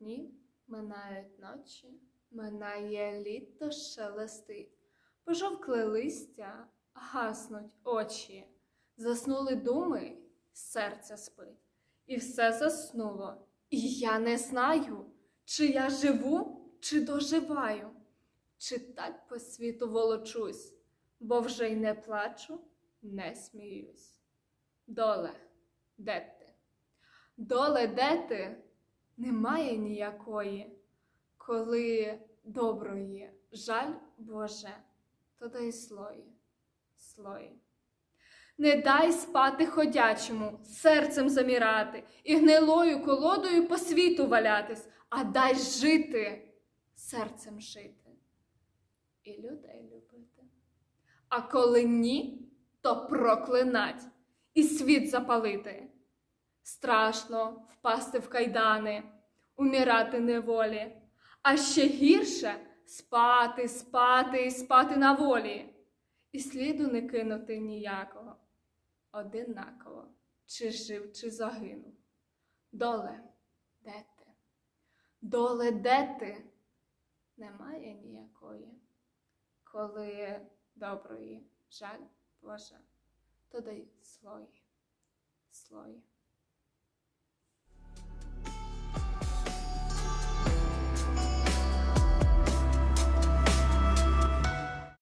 дні, минають ночі, минає літо шелестить, пожовкли листя, гаснуть очі, заснули думи, серце спить, і все заснуло. І я не знаю, чи я живу, чи доживаю, чи так по світу волочусь, бо вже й не плачу, не сміюсь. Доле, де ти? Доле, де ти? Немає ніякої, коли доброї, жаль Боже, то дай слої, слої. Не дай спати ходячому, серцем замірати і гнилою колодою по світу валятись, а дай жити, серцем жити і людей любити. А коли ні, то проклинать і світ запалити. Страшно впасти в кайдани, умирати неволі, а ще гірше спати, спати і спати на волі, і сліду не кинути ніякого, одинаково, чи жив, чи загинув. Доле, де ти? Доле, де ти? Немає ніякої, коли доброї жаль Боже, то дай слої, слої.